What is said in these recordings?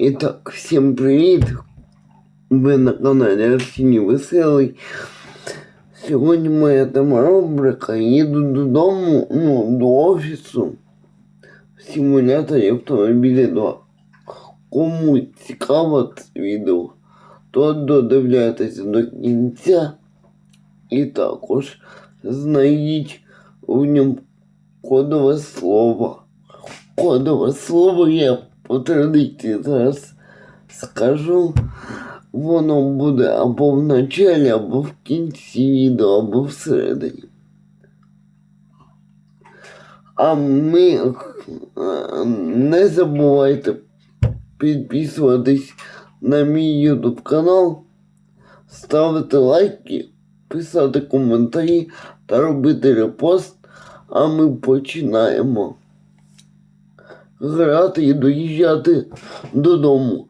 І так, всім привіт! Ви на каналі Арсеній Веселий. Сьогодні моя тема рубрика. Їду додому, ну, до офісу в симуляторі автомобілі 2. Кому цікаво це відео, то додивляйтеся до кінця. І також знайдіть в ньому кодове слово. Кодове слово я по традиції зараз скажу. Воно буде або в началі, або в кінці відео, або всередині. А ми е, не забувайте підписуватись на мій YouTube канал, ставити лайки, писати коментарі та робити репост. А ми починаємо грати і доїжджати додому.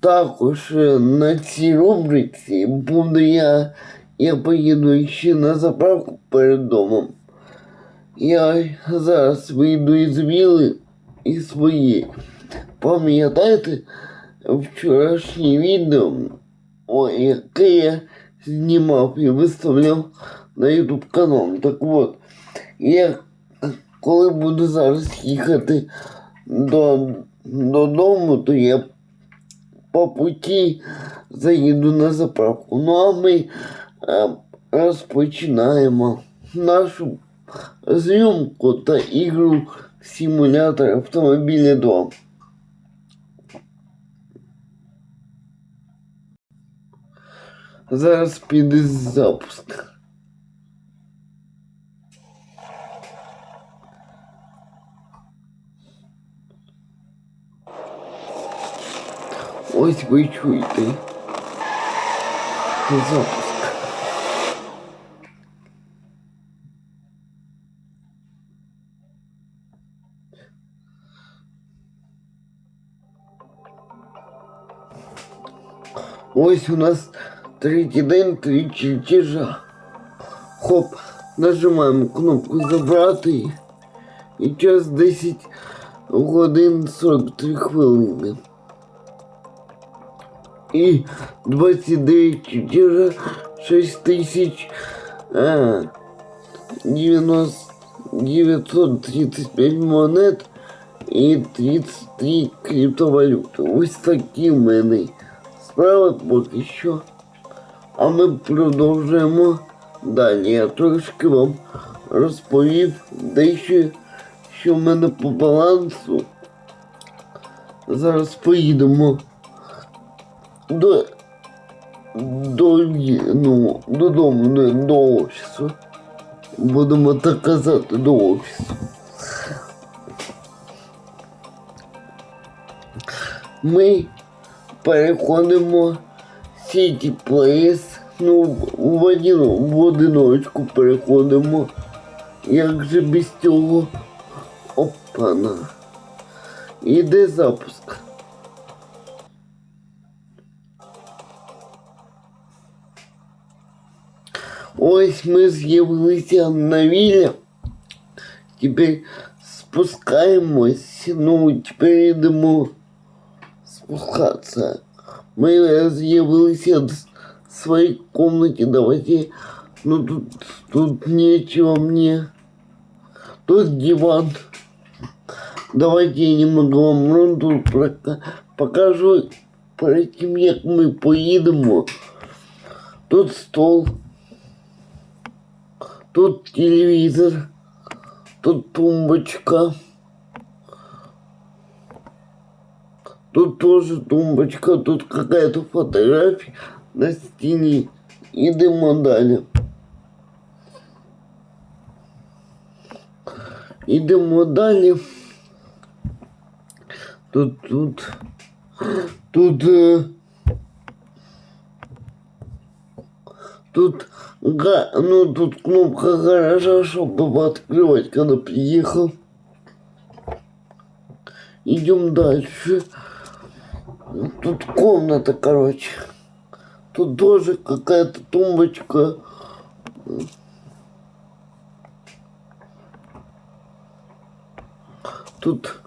Також е, на цій рубриці буду я, я поїду ще на заправку перед домом. Я зараз вийду із віли і свої. Пам'ятаєте вчорашнє відео, яке я знімав і виставляв на YouTube канал. Так от, я коли буду зараз їхати до, додому, то я по путі заїду на заправку. Ну а ми е, розпочинаємо нашу зйомку та ігру симулятор автомобіля 2. Зараз піде запуск. Ось ви чуєте. Запуск. Ось у нас третій день, три чертежа. Хоп, нажимаємо кнопку забрати. І час 10 годин 43 хвилини. І 29 чертежа 6 тисяч 935 монет і 33 криптовалюти. Ось такі в мене справи поки що. А ми продовжуємо далі. Я трошки вам розповів дещо, що в мене по балансу. Зараз поїдемо до, до, ну, додому, не до офісу. Будемо так казати до офісу. Ми переходимо City Place, ну, в, один, в одиночку переходимо. Як же без цього? Опана. Іде запуск. Ось ми з'явилися на вілля. Тепер спускаємось. Ну, тепер йдемо спускатися. Мы з'явилися в своей комнате. Давайте. Ну тут, тут нечего мне. Тут диван. Давайте я немного вам ну, тут покажу перед тим, як ми поїдемо. Тут стол. Тут телевизор. Тут тумбочка. Тут тоже тумбочка, тут какая-то фотография на стене. Идем далее. Идем далее. Тут, тут, тут, тут, ну тут кнопка гаража, чтобы открывать, когда приехал. Идем дальше. Тут комната, короче. Тут тоже какая-то тумбочка. Тут